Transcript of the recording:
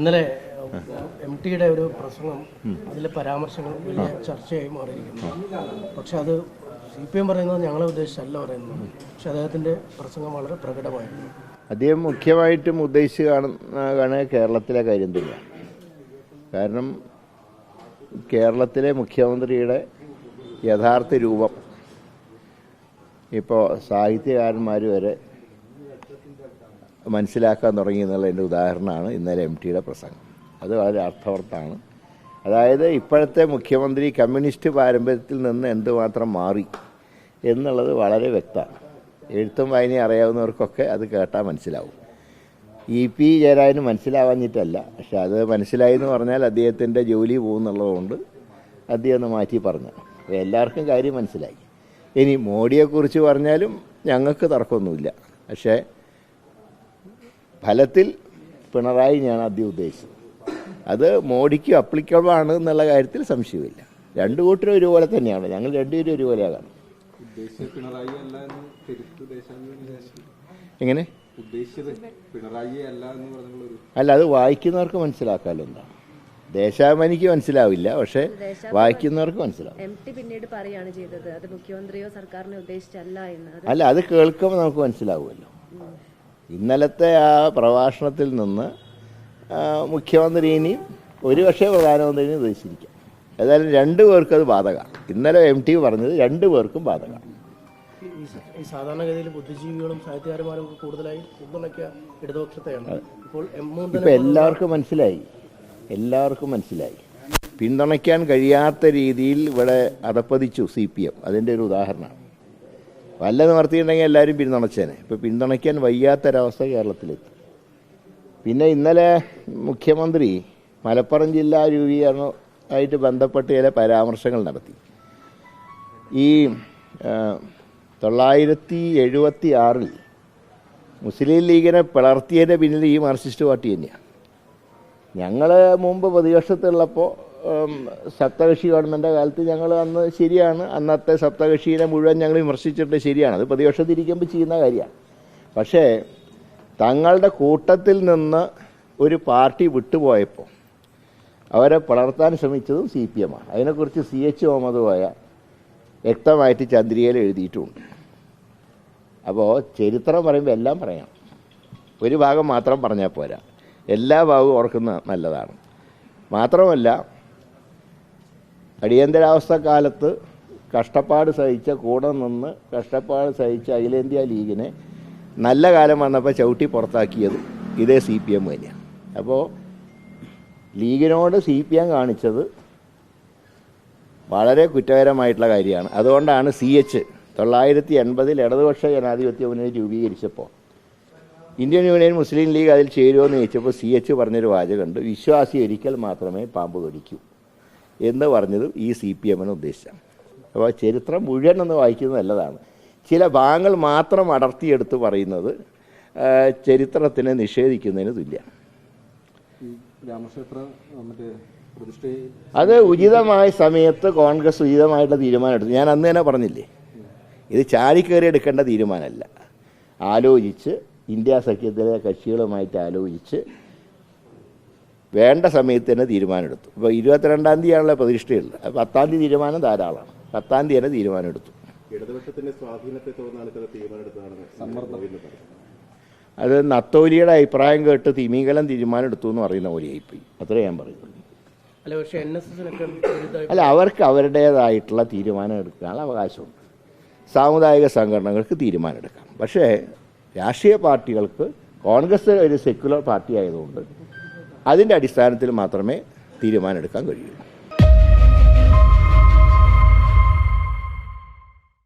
ഇന്നലെ എം ടിയുടെ ഒരു പ്രസംഗം അതിലെ പരാമർശങ്ങൾ വലിയ ചർച്ചയായി മാറിയിരിക്കുന്നു. പക്ഷെ അത് സി പി എം പറയുന്നത് ഞങ്ങളെ ഉദ്ദേശിച്ചല്ല പറയുന്നത്. പക്ഷെ അദ്ദേഹത്തിന്റെ പ്രസംഗം വളരെ പ്രകടമായിരുന്നു. അദ്ദേഹം മുഖ്യമായിട്ടും ഉദ്ദേശിച്ച് കാണുന്ന കേരളത്തിലെ കാര്യം തന്നെ. കാരണം കേരളത്തിലെ മുഖ്യമന്ത്രിയുടെ യഥാർത്ഥ രൂപം ഇപ്പോൾ സാഹിത്യകാരന്മാർ വരെ മനസ്സിലാക്കാൻ തുടങ്ങി എന്നുള്ളതിന്റെ ഉദാഹരണമാണ് ഇന്നലെ എം ടിയുടെ പ്രസംഗം. അത് വളരെ അർത്ഥവർത്താണ് അതായത് ഇപ്പോഴത്തെ മുഖ്യമന്ത്രി കമ്മ്യൂണിസ്റ്റ് പാരമ്പര്യത്തിൽ നിന്ന് എന്തുമാത്രം മാറി എന്നുള്ളത് വളരെ വ്യക്തമാണ്. എഴുത്തും വായനയും അറിയാവുന്നവർക്കൊക്കെ അത് കേട്ടാൽ മനസ്സിലാവും. ഇ പി ജയരാജന് മനസ്സിലാവാഞ്ഞിട്ടല്ല. പക്ഷെ അത് മനസ്സിലായി എന്ന് പറഞ്ഞാൽ അദ്ദേഹത്തിന്റെ ജോലി പോകുന്നുള്ളതുകൊണ്ട് അദ്ദേഹം ഒന്ന് മാറ്റി പറഞ്ഞു എല്ലാവർക്കും കാര്യം മനസ്സിലായി. ഇനി മോഡിയെക്കുറിച്ച് പറഞ്ഞാലും ഞങ്ങൾക്ക് തർക്കമൊന്നുമില്ല. പക്ഷേ ഫലത്തിൽ പിണറായി ഞാൻ ആദ്യം ഉദ്ദേശിച്ചത്. അത് മോഡിക്ക് അപ്ലിക്കബിൾ ആണ് എന്നുള്ള കാര്യത്തിൽ സംശയമില്ല. രണ്ടു കൂട്ടരും ഒരുപോലെ തന്നെയാണ്. ഞങ്ങൾ രണ്ടുപേരും ഒരുപോലെയാണ്. ദേശാഭിമാനി എങ്ങനെ? അല്ല അത് വായിക്കുന്നവർക്ക് മനസ്സിലാക്കാലോ എന്താണ് ദേശാഭിമാനിക്ക് മനസ്സിലാവില്ല പക്ഷെ വായിക്കുന്നവർക്ക് മനസ്സിലാവും. എം ടി പിന്നീട് പറയാണ് ചെയ്തത്. അത് മുഖ്യമന്ത്രിയോ സർക്കാരിനെ ഉദ്ദേശിച്ചല്ല എന്ന്. അല്ല അത് കേൾക്കുമ്പോൾ നമുക്ക് മനസ്സിലാവുമല്ലോ. ഇന്നലത്തെ ആ പ്രഭാഷണത്തിൽ നിന്ന് മുഖ്യമന്ത്രി ഇനിയും ഒരുപക്ഷെ പ്രധാനമന്ത്രിയും ഉദ്ദേശിച്ചിരിക്കാം. ഏതായാലും രണ്ടു പേർക്കും അത് ബാധകമാണ്. ഇന്നലെ എം ടി പറഞ്ഞത് രണ്ടു പേർക്കും ബാധകമാണ്. ഈ സാധാരണഗതിയിൽ ബുദ്ധിജീവികളും സാഹിത്യകാരന്മാരും കൂടുതലായി പിന്തുണയ്ക്കുക ഇടതുപക്ഷത്തെയാണ്. ഇപ്പോൾ എല്ലാവർക്കും മനസ്സിലായി. എല്ലാവർക്കും മനസ്സിലായി. പിന്തുണയ്ക്കാൻ കഴിയാത്ത രീതിയിൽ ഇവിടെ അതപ്പതിച്ചു സി പി എം. അതിന്റെ ഒരു ഉദാഹരണമാണ്. വല്ല നിവർത്തിയിട്ടുണ്ടെങ്കിൽ എല്ലാവരും പിന്തുണച്ചേനെ. ഇപ്പോൾ പിന്തുണയ്ക്കാൻ വയ്യാത്തൊരവസ്ഥ കേരളത്തിലെത്തി. പിന്നെ ഇന്നലെ മുഖ്യമന്ത്രി മലപ്പുറം ജില്ലാ രൂപീകരണമായിട്ട് ബന്ധപ്പെട്ട് ചില പരാമർശങ്ങൾ നടത്തി. ഈ തൊള്ളായിരത്തി എഴുപത്തി ആറിൽ മുസ്ലിം ലീഗിനെ പിളർത്തിയതിന്റെ പിന്നിൽ ഈ മാർക്സിസ്റ്റ് പാർട്ടി തന്നെയാണ് ഞങ്ങൾ മുമ്പ് പ്രതിപക്ഷത്തുള്ളപ്പോൾ സപ്തകക്ഷി ഗവൺമെന്റെ കാലത്ത് ഞങ്ങൾ അന്ന് ശരിയാണ്. അന്നത്തെ സപ്തകക്ഷീനെ മുഴുവൻ ഞങ്ങൾ വിമർശിച്ചിട്ട് ശരിയാണ്. അത് പ്രതിപക്ഷത്തിരിക്കുമ്പോൾ ചെയ്യുന്ന കാര്യമാണ്. പക്ഷേ തങ്ങളുടെ കൂട്ടത്തിൽ നിന്ന് ഒരു പാർട്ടി വിട്ടുപോയപ്പോൾ അവരെ പളർത്താൻ ശ്രമിച്ചതും സി പി എമ്മാണ് അതിനെക്കുറിച്ച് സി എച്ച് മുഹമ്മദ് പോയ വ്യക്തമായിട്ട് ചന്ദ്രികയിൽ എഴുതിയിട്ടുമുണ്ട് അപ്പോൾ ചരിത്രം പറയുമ്പോൾ എല്ലാം പറയാം ഒരു ഭാഗം മാത്രം പറഞ്ഞാൽ പോരാ. എല്ലാ ഭാഗവും ഓർക്കുന്നത് നല്ലതാണ്. മാത്രമല്ല അടിയന്തരാവസ്ഥ കാലത്ത് കഷ്ടപ്പാട് സഹിച്ച കൂടെ നിന്ന് കഷ്ടപ്പാട് സഹിച്ച അഖിലേന്ത്യാ ലീഗിനെ നല്ല കാലം വന്നപ്പോൾ ചവിട്ടി പുറത്താക്കിയത് ഇതേ സി പി എം തന്നെയാണ്. അപ്പോൾ ലീഗിനോട് സി പി എം കാണിച്ചത് വളരെ കുറ്റകരമായിട്ടുള്ള കാര്യമാണ്. അതുകൊണ്ടാണ് സി എച്ച് തൊള്ളായിരത്തി എൺപതിൽ ഇടതുപക്ഷ ജനാധിപത്യ മുന്നണി രൂപീകരിച്ചപ്പോൾ ഇന്ത്യൻ യൂണിയൻ മുസ്ലിം ലീഗ് അതിൽ ചേരുമെന്ന് ചോദിച്ചപ്പോൾ സി എച്ച് പറഞ്ഞൊരു വാചകമുണ്ട്. വിശ്വാസി ഒരിക്കൽ മാത്രമേ പാമ്പ് കടിക്കൂ എന്ന് പറഞ്ഞത് ഈ സി പി എമ്മിനെ ഉദ്ദേശിച്ചാണ്. അപ്പോൾ ചരിത്രം മുഴുവൻ ഒന്ന് വായിക്കുന്നത് നല്ലതാണ്. ചില ഭാഗങ്ങൾ മാത്രം അടർത്തിയെടുത്ത് പറയുന്നത് ചരിത്രത്തിനെ നിഷേധിക്കുന്നതിന് തുല്യ രാമക്ഷേത്ര മറ്റേ അത് ഉചിതമായ സമയത്ത് കോൺഗ്രസ് ഉചിതമായിട്ടുള്ള തീരുമാനം എടുത്തു. ഞാൻ അന്ന് തന്നെ പറഞ്ഞില്ലേ? ഇത് ചാടിക്കയറി എടുക്കേണ്ട തീരുമാനമല്ല. ആലോചിച്ച് ഇന്ത്യ സഖ്യത്തിലെ കക്ഷികളുമായിട്ട് ആലോചിച്ച് വേണ്ട സമയത്ത് തന്നെ തീരുമാനമെടുത്തു. ഇപ്പോൾ ഇരുപത്തിരണ്ടാം തീയതിയാണല്ലോ പ്രതിഷ്ഠയുള്ളത്. അപ്പോൾ പത്താം തീയതി തീരുമാനം ധാരാളമാണ്. പത്താം തീയതി തന്നെ തീരുമാനമെടുത്തു. ഇടതുപക്ഷത്തിന്റെ സ്വാധീനത്തെ തുടർന്നാണ് അത് നത്തോലിയുടെ അഭിപ്രായം കേട്ട് തിമിംഗലം തീരുമാനമെടുത്തു എന്ന് പറയുന്ന പോലെയായിപ്പോയി. അത്രേ ഞാൻ പറയുന്നുള്ളൂ അല്ല അവർക്ക് അവരുടേതായിട്ടുള്ള തീരുമാനം എടുക്കാനുള്ള അവകാശമുണ്ട്. സാമുദായിക സംഘടനകൾക്ക് തീരുമാനമെടുക്കാം. പക്ഷേ രാഷ്ട്രീയ പാർട്ടികൾക്ക് കോൺഗ്രസ് ഒരു സെക്യുലർ പാർട്ടി ആയതുകൊണ്ട് അതിന്റെ അടിസ്ഥാനത്തിൽ മാത്രമേ തീരുമാനമെടുക്കാൻ കഴിയൂ.